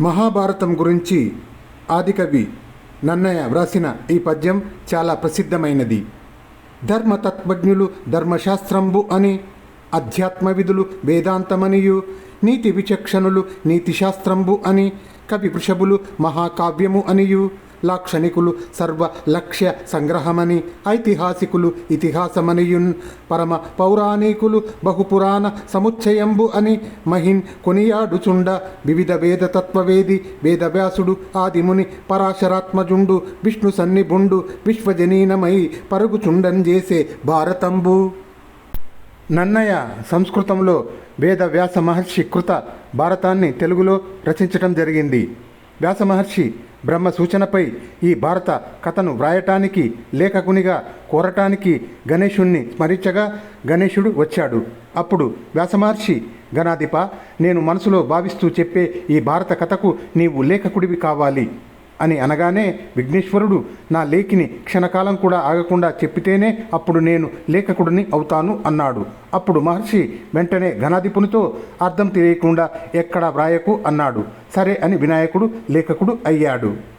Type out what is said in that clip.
మహాభారతం గురించి ఆదికవి నన్నయ్య వ్రాసిన ఈ పద్యం చాలా ప్రసిద్ధమైనది. ధర్మతత్వజ్ఞులు ధర్మశాస్త్రంబు అని అధ్యాత్మ విధులు వేదాంతమనియు నీతి విచక్షణులు నీతిశాస్త్రంబు అని కవి వృషభులు మహాకావ్యము అనియు లాక్షణికులు సర్వ లక్ష్య సంగ్రహమని ఐతిహాసికులు ఇతిహాసమనియున్ పరమ పౌరాణికులు బహుపురాణ సముచ్చయంబు అని మహిన్ కొనియాడుచుండ వివిధ వేద తత్వవేది వేదవ్యాసుడు ఆదిముని పరాశరాత్మజుండు విష్ణు సన్నిభుండు విశ్వజనీనమై పరుగుచుండం చేసే భారతంబు. నన్నయ్య సంస్కృతంలో వేదవ్యాస మహర్షి కృత భారతాన్ని తెలుగులో రచించటం జరిగింది. వ్యాసమహర్షి బ్రహ్మ సూచనపై ఈ భారత కథను వ్రాయటానికి లేఖకునిగా కోరటానికి గణేశుణ్ణి స్మరించగా గణేశుడు వచ్చాడు. అప్పుడు వ్యాసమహర్షి గణాధిప నేను మనసులో భావిస్తూ చెప్పే ఈ భారత కథకు నీవు లేఖకుడివి కావాలి. అని అనగానే విఘ్నేశ్వరుడు నా లేఖిని క్షణకాలం కూడా ఆగకుండా చెప్పితేనే అప్పుడు నేను లేఖకుడిని అవుతాను అన్నాడు. అప్పుడు మహర్షి వెంటనే ఘనాధిపునితో అర్థం తెలియకుండా ఎక్కడ వ్రాయకు అన్నాడు. సరే అని వినాయకుడు లేఖకుడు అయ్యాడు.